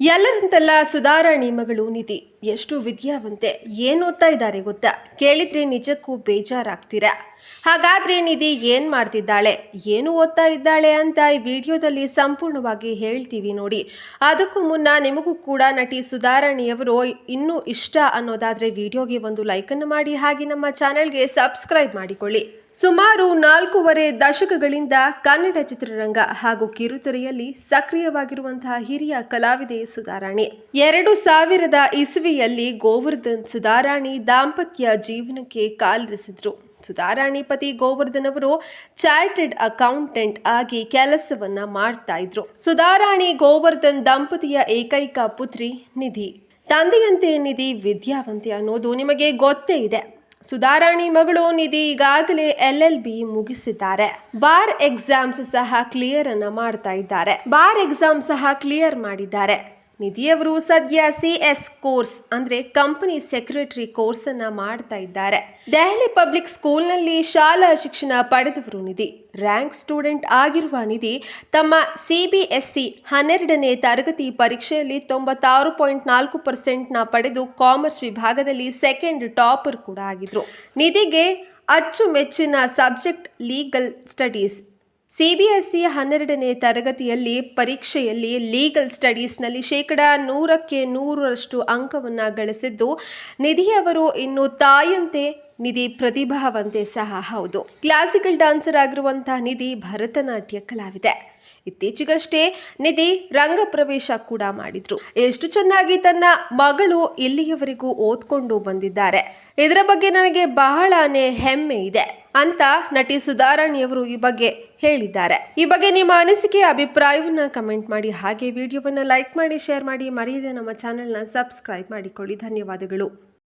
ಎಲ್ಲರಂತೆಲ್ಲ ಸುಧಾರಾಣಿ ಮಗಳು ನಿಧಿ. ಎಷ್ಟು ವಿದ್ಯಾವಂತೆ, ಏನು ಓದ್ತಾ ಇದ್ದಾರೆ ಗೊತ್ತಾ? ಕೇಳಿದ್ರೆ ನಿಜಕ್ಕೂ ಬೇಜಾರಾಗ್ತೀರಾ? ಹಾಗಾದ್ರೆ ನಿಧಿ ಏನ್ ಮಾಡ್ತಿದ್ದಾಳೆ? ಏನು ಓದ್ತಾ ಇದ್ದಾಳೆ ಅಂತ ಈ ವಿಡಿಯೋದಲ್ಲಿ ಸಂಪೂರ್ಣವಾಗಿ ಹೇಳ್ತೀವಿ ನೋಡಿ. ಅದಕ್ಕೂ ಮುನ್ನ ನಿಮಗೂ ಕೂಡ ನಟಿ ಸುಧಾರಾಣಿಯವರು ಇನ್ನೂ ಇಷ್ಟ ಅನ್ನೋದಾದ್ರೆ ವಿಡಿಯೋಗೆ ಒಂದು ಲೈಕನ್ನು ಮಾಡಿ ಹಾಗೆ ನಮ್ಮ ಚಾನೆಲ್ಗೆ ಸಬ್ಸ್ಕ್ರೈಬ್ ಮಾಡಿಕೊಳ್ಳಿ. ಸುಮಾರು ನಾಲ್ಕೂವರೆ ದಶಕಗಳಿಂದ ಕನ್ನಡ ಚಿತ್ರರಂಗ ಹಾಗೂ ಕಿರುತೆರೆಯಲ್ಲಿ ಸಕ್ರಿಯವಾಗಿರುವಂತಹ ಹಿರಿಯ ಕಲಾವಿದೆ ಸುಧಾರಾಣಿ. ಎರಡು ಸಾವಿರದ ಇಸವಿಯಲ್ಲಿ ಗೋವರ್ಧನ್ ಸುಧಾರಾಣಿ ದಾಂಪತ್ಯ ಜೀವನಕ್ಕೆ ಕಾಲಿರಿಸಿದ್ರು. ಸುಧಾರಾಣಿ ಪತಿ ಗೋವರ್ಧನ್ ಅವರು ಚಾರ್ಟೆಡ್ ಅಕೌಂಟೆಂಟ್ ಆಗಿ ಕೆಲಸವನ್ನ ಮಾಡ್ತಾ ಇದ್ರು. ಸುಧಾರಾಣಿ ಗೋವರ್ಧನ್ ದಂಪತಿಯ ಏಕೈಕ ಪುತ್ರಿ ನಿಧಿ. ತಂದೆಯಂತೆ ನಿಧಿ ವಿದ್ಯಾವಂತೆ ಅನ್ನೋದು ನಿಮಗೆ ಗೊತ್ತೇ ಇದೆ. ಸುಧಾರಾಣಿ ಮಗಳು ನಿಧಿ ಈಗಾಗಲೇ ಎಲ್ ಎಲ್ ಬಿ ಮುಗಿಸಿದ್ದಾರೆ. ಬಾರ್ ಎಕ್ಸಾಮ್ಸ್ ಸಹ ಕ್ಲಿಯರ್ ಅನ್ನ ಮಾಡ್ತಾ ಇದ್ದಾರೆ. ಬಾರ್ ಎಕ್ಸಾಮ್ ಸಹ ಕ್ಲಿಯರ್ ಮಾಡಿದ್ದಾರೆ. ನಿಧಿಯವರು ಸದ್ಯ ಸಿ ಎಸ್ ಕೋರ್ಸ್, ಅಂದ್ರೆ ಕಂಪನಿ ಸೆಕ್ರೆಟರಿ ಕೋರ್ಸ್ ಅನ್ನ ಮಾಡ್ತಾ ಇದ್ದಾರೆ. ದೆಹಲಿ ಪಬ್ಲಿಕ್ ಸ್ಕೂಲ್ನಲ್ಲಿ ಶಾಲಾ ಶಿಕ್ಷಣ ಪಡೆದವರು ನಿಧಿ. ರ್ಯಾಂಕ್ ಸ್ಟೂಡೆಂಟ್ ಆಗಿರುವ ನಿಧಿ ತಮ್ಮ ಸಿಬಿಎಸ್ಇ ಹನ್ನೆರಡನೇ ತರಗತಿ ಪರೀಕ್ಷೆಯಲ್ಲಿ ತೊಂಬತ್ತಾರು ಪಾಯಿಂಟ್ ನಾಲ್ಕು ಪರ್ಸೆಂಟ್ನ ಪಡೆದು ಕಾಮರ್ಸ್ ವಿಭಾಗದಲ್ಲಿ ಸೆಕೆಂಡ್ ಟಾಪರ್ ಕೂಡ ಆಗಿದ್ರು. ನಿಧಿಗೆ ಅಚ್ಚುಮೆಚ್ಚಿನ ಸಬ್ಜೆಕ್ಟ್ ಲೀಗಲ್ ಸ್ಟಡೀಸ್ ಸಿಬಿಎಸ್ಇ ಹನ್ನೆರಡನೇ ತರಗತಿಯಲ್ಲಿ ಪರೀಕ್ಷೆಯಲ್ಲಿ ಲೀಗಲ್ ಸ್ಟಡೀಸ್ನಲ್ಲಿ ಶೇಕಡ ನೂರಕ್ಕೆ ನೂರರಷ್ಟು ಅಂಕವನ್ನು ಗಳಿಸಿದ್ದು ನಿಧಿಯವರು ಇನ್ನು ತಾಯಂತೆ ನಿಧಿ ಪ್ರತಿಭಾವಂತೆ ಸಹ ಹೌದು. ಕ್ಲಾಸಿಕಲ್ ಡಾನ್ಸರ್ ಆಗಿರುವಂತಹ ನಿಧಿ ಭರತನಾಟ್ಯ ಕಲಾವಿದೆ. ಇತ್ತೀಚೆಗಷ್ಟೇ ನಿಧಿ ರಂಗ ಪ್ರವೇಶ ಕೂಡ ಮಾಡಿದ್ರು. ಎಷ್ಟು ಚೆನ್ನಾಗಿ ತನ್ನ ಮಗಳು ಇಲ್ಲಿಯವರೆಗೂ ಓದ್ಕೊಂಡು ಬಂದಿದ್ದಾರೆ. ಇದರ ಬಗ್ಗೆ ನನಗೆ ಬಹಳನೇ ಹೆಮ್ಮೆ ಇದೆ. ಅಂತ ನಟಿ ಸುಧಾರಾಣಿಯವರು ಈ ಬಗ್ಗೆ ಹೇಳಿದ್ದಾರೆ. ಈ ಬಗ್ಗೆ ನಿಮ್ಮ ಅನಿಸಿಕೆ, ಅಭಿಪ್ರಾಯವನ್ನು ಕಮೆಂಟ್ ಮಾಡಿ. ಹಾಗೆ ವಿಡಿಯೋವನ್ನ ಲೈಕ್ ಮಾಡಿ, ಶೇರ್ ಮಾಡಿ. ಮರೆಯದೆ ನಮ್ಮ ಚಾನೆಲ್ನ ಸಬ್ಸ್ಕ್ರೈಬ್ ಮಾಡಿಕೊಳ್ಳಿ. ಧನ್ಯವಾದಗಳು.